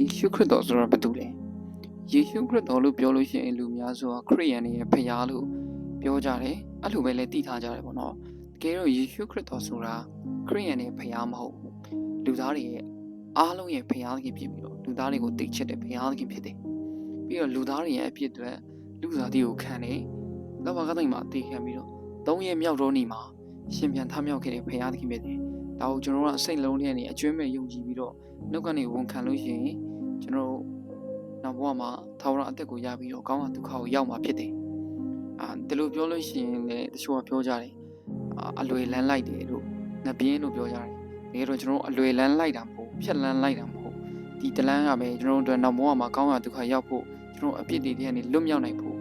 ယေရှုခရစ်တော်ဆိုတာဘာတူလဲယေရှုခရစ်တော်လို့ပြောလို့ရှိရင်လူများစွာခရိယန်တွေရဲ့ဖခင်လို့ပြောကြတယ်အဲ့လိုပဲလဲသိထားကြတယ်ပေါ့နော်တကယ်တော့ယေရှုခရစ်တော်ဆိုတာခရိယန်တွေဖခင်မဟုတ်ဘူးလူသားတွေရဲ့အားလုံးရဲ့ဖခင်သခင်ဖြစ်ပြီးတော့လူသားတွေကိုသိချစ်တဲ့ဖခင်သခင်ဖြစ်တယ်ပြီးတော့လူသားတွေရဲ့အဖြစ်အတွက်လူသားတွေကိုခံတယ်လောဘကတိုင်းမှာအသေးခံပြီးတော့သုံးရက်မြောက်တော့နေ့မှာရှင်ပြန်ထမြောက်ခဲ့တဲ့ဖခင်သခင်ဖြစ်တယ် ဒါကိုကျွန်တော်တို့ကစိတ်လုံးထဲနဲ့အကျွမ်းမဲ့ယုံကြည်ပြီးတော့နှုတ်ကနေဝန်ခံလို့ရှိရင်ကျွန်တော်တို့နောက်ဘဝမှာထာဝရအသက်ကိုရပြီးတော့ကောင်းတဲ့ဒုက္ခကိုရောက်မှာဖြစ်တယ်။အာဒီလိုပြောလို့ရှိရင်လည်းတချို့ကပြောကြတယ်။အာအလွယ်လန်းလိုက်တယ်လို့ငပြင်းလို့ပြောကြတယ်။တကယ်တော့ကျွန်တော်တို့အလွယ်လန်းလိုက်တာမဟုတ်ဖြက်လန်းလိုက်တာမဟုတ်ဒီတလန်းကပဲကျွန်တော်တို့အတွက်နောက်ဘဝမှာကောင်းတဲ့ဒုက္ခရောက်ဖို့ကျွန်တော်အပြစ်တွေထဲကနေလွတ်မြောက်နိုင်ဖို့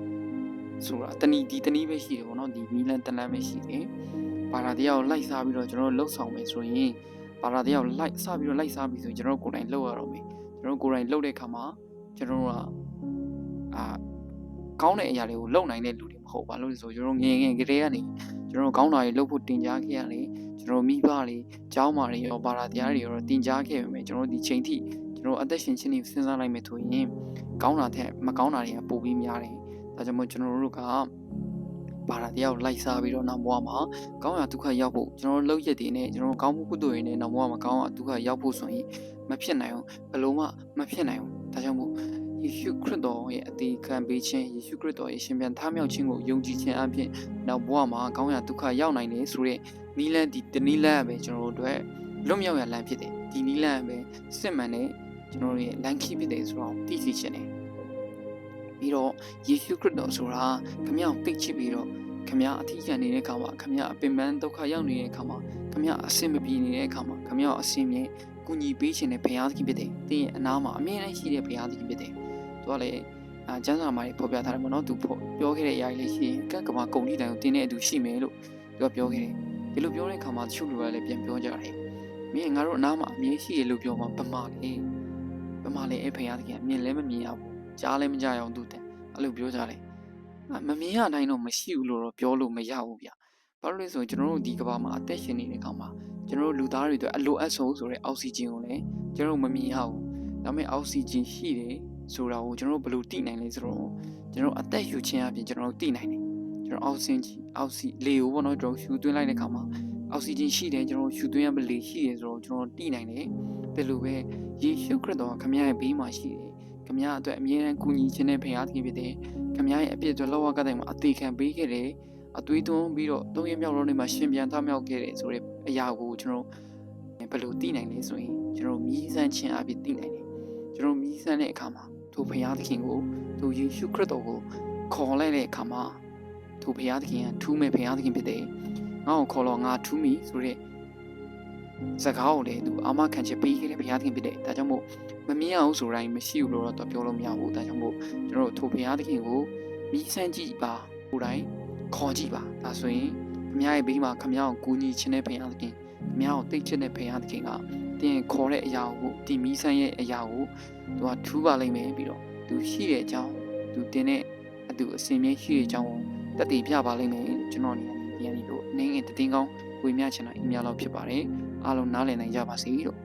ဆိုတာတဏီဒီတဏီပဲရှိတယ်ပေါ့နော်ဒီမီလန်တလန်းပဲရှိတယ်။ ဘာသာတရားကိုလိုက်စားပြီးတော့ကျွန်တော်တို့လှုပ်ဆောင်မယ်ဆိုရင်ဘာသာတရားကိုလိုက်စားပြီးတော့လိုက်စားပြီးဆိုရင်ကျွန်တော်တို့ကိုယ်တိုင်လှုပ်ရတော့မယ်ကျွန်တော်တို့ကိုယ်တိုင်လှုပ်တဲ့အခါမှာကျွန်တော်တို့ကအာကောင်းတဲ့အရာတွေကိုလုပ်နိုင်တဲ့လူတွေမဟုတ်ပါလို့လဲဆိုကျွန်တော်ငယ်ငယ်ကလေးကနေကျွန်တော်ကောင်းတာတွေလုပ်ဖို့တင် जा ခဲ့ရတယ်ကျွန်တော်မိဘတွေကျောင်းမာတွေရောဘာသာတရားတွေရောတင် जा ခဲ့ပေမဲ့ကျွန်တော်ဒီချိန်ထိကျွန်တော်အသက်ရှင်ခြင်းတွေစဉ်းစားလိုက်မယ်ဆိုရင်ကောင်းတာထက်မကောင်းတာတွေကပိုပြီးများတယ်ဒါကြောင့်မို့ကျွန်တော်တို့က ဘာသာတရားကိုလိုက်စားပြီးတော့နောက်ဘဝမှာကောင်းရာဒုက္ခရောက်ဖို့ကျွန်တော်တို့လောက်ရက်တွေနဲ့ကျွန်တော်တို့ကောင်းမှုကုသိုလ်တွေနဲ့နောက်ဘဝမှာကောင်းရာဒုက္ခရောက်ဖို့ဆိုရင်မဖြစ်နိုင်အောင်ဘယ်လိုမှမဖြစ်နိုင်အောင်ဒါကြောင့်မို့ယေရှုခရစ်တော်ရဲ့အသေးခံပေးခြင်းယေရှုခရစ်တော်ရဲ့ရှင်ပြန်ထမြောက်ခြင်းကိုယုံကြည်ခြင်းအပြင်နောက်ဘဝမှာကောင်းရာဒုက္ခရောက်နိုင်တယ်ဆိုတဲ့နီလန်ဒီတနီလန်ပဲကျွန်တော်တို့အတွက်လွတ်မြောက်ရလမ်းဖြစ်တယ်ဒီနီလန်ပဲစစ်မှန်တဲ့ကျွန်တော်တို့ရဲ့လမ်းခီးဖြစ်တယ်ဆိုတော့သိသိခြင်းတယ် ပြီးတော့ယေရှုခရစ်တော်ဆိုတာခမရောက်သိချစ်ပြီးတော့ခမအထီးကျန်နေတဲ့အခါမှာခမအပင်ပန်းဒုက္ခရောက်နေတဲ့အခါမှာခမအဆင်မပြေနေတဲ့အခါမှာခမအဆင်ပြေကူညီပေးခြင်းနဲ့ဘုရားသခင်ဖြစ်တယ်။တင်းရဲ့အနာမှာအမြဲတမ်းရှိတဲ့ဘုရားသခင်ဖြစ်တယ်။သူကလည်းအာကျမ်းစာမှာဖော်ပြထားတယ်မနော်သူပြောခဲ့တဲ့အရာကြီးလေးရှိရင်ကက်ကမာကုံတိတိုင်ကိုတင်းတဲ့အတူရှိမယ်လို့သူကပြောခဲ့တယ်။ဒီလိုပြောတဲ့အခါမှာတချို့လူကလည်းပြန်ပြောကြတယ်။မင်းငါတို့အနာမှာအမြဲရှိရလို့ပြောမှပမာလေ။ပမာလေအဲ့ဘုရားသခင်အမြင်လည်းမမြင်ရဘူး။ ကြားလည်းမကြားရအောင်သူတဲ့အဲ့လိုပြောကြတယ်။မမြင်ရနိုင်တော့မရှိဘူးလို့တော့ပြောလို့မရဘူးဗျ။ဘာလို့လဲဆိုရင်ကျွန်တော်တို့ဒီကဘာမှာအသက်ရှင်နေတဲ့အခါမှာကျွန်တော်တို့လူသားတွေအတွက်အလိုအပ်ဆုံးဆိုတဲ့အောက်ဆီဂျင်ကိုလည်းကျွန်တော်တို့မမြင်ရဘူး။ဒါပေမဲ့အောက်ဆီဂျင်ရှိတယ်ဆိုတာကိုကျွန်တော်တို့ဘယ်လိုသိနိုင်လဲဆိုတော့ကျွန်တော်အသက်ရှူခြင်းအပြင်ကျွန်တော်တို့သိနိုင်တယ်။ကျွန်တော်အောက်ဆီဂျင်အောက်ဆီလေကိုပေါ့နော်ကျွန်တော်ရှူသွင်းလိုက်တဲ့အခါမှာအောက်ဆီဂျင်ရှိတယ်ကျွန်တော်ရှူသွင်းရမလေရှိတယ်ဆိုတော့ကျွန်တော်သိနိုင်တယ်။ဘယ်လိုပဲယေရှုခရစ်တော်ကခမရရဲ့ဘေးမှာရှိတယ်။ ခမရအတွက်အမြဲတမ်းကူညီခြင်းနဲ့ဖခင်သခင်ဖြစ်တယ်။ခမရရဲ့အပြစ်အတွက်လောက်ဝကတဲ့မှာအသေးခံပေးခဲ့တယ်။အသွေးသွင်းပြီးတော့သုံးရမြောက်တော့နေမှာရှင်ပြန်ထမြောက်ခဲ့တယ်ဆိုတဲ့အရာကိုကျွန်တော်ဘယ်လိုသိနိုင်လဲဆိုရင်ကျွန်တော်မြည်စမ်းခြင်းအပြင်သိနိုင်တယ်ကျွန်တော်မြည်စမ်းတဲ့အခါမှာသူဘုရားသခင်ကိုသူယေရှုခရစ်တော်ကိုခေါ်လိုက်တဲ့အခါမှာသူဘုရားသခင်ကထူးမဲ့ဘုရားသခင်ဖြစ်တယ်ငါ့ကိုခေါ်တော့ငါထူးမိဆိုတဲ့ စကားကိုလည်းသူအာမခံချက်ပေးခဲ့တဲ့ဘုရားသခင်ဖြစ်တယ်ဒါကြောင့်မို့မမြင်အောင်ဆိုတိုင်းမရှိဘူးလို့တော့ပြောလို့မရဘူးဒါကြောင့်မို့ကျွန်တော်တို့သူဘုရားသခင်ကိုမြည်စမ်းကြည့်ပါကိုယ်တိုင်ခေါ်ကြည့်ပါဒါဆိုရင်ခမရဲ့ဘေးမှာခမကိုကူညီခြင်းတဲ့ဘုရားသခင်မြောက်တိတ်ချစ်တဲ့ဘုရားသခင်ကတင်ခေါ်တဲ့အရာကိုဒီမီးဆန်းရဲ့အရာကိုသူကထူးပါလိမ့်မယ်ပြီးတော့သူရှိတဲ့အကြောင်းသူတင်တဲ့အတူအစင်မြဲရှိတဲ့အကြောင်းကိုတက်တည်ပြပါလိမ့်မယ်ကျွန်တော်နေဒီကနေလို့နင်းငယ်တည်င်းကောင်း ဝေမျှချင်တာအင်မြလောက်ဖြစ်ပါတယ်အားလုံးနားလည်နိုင်ကြပါစေလို့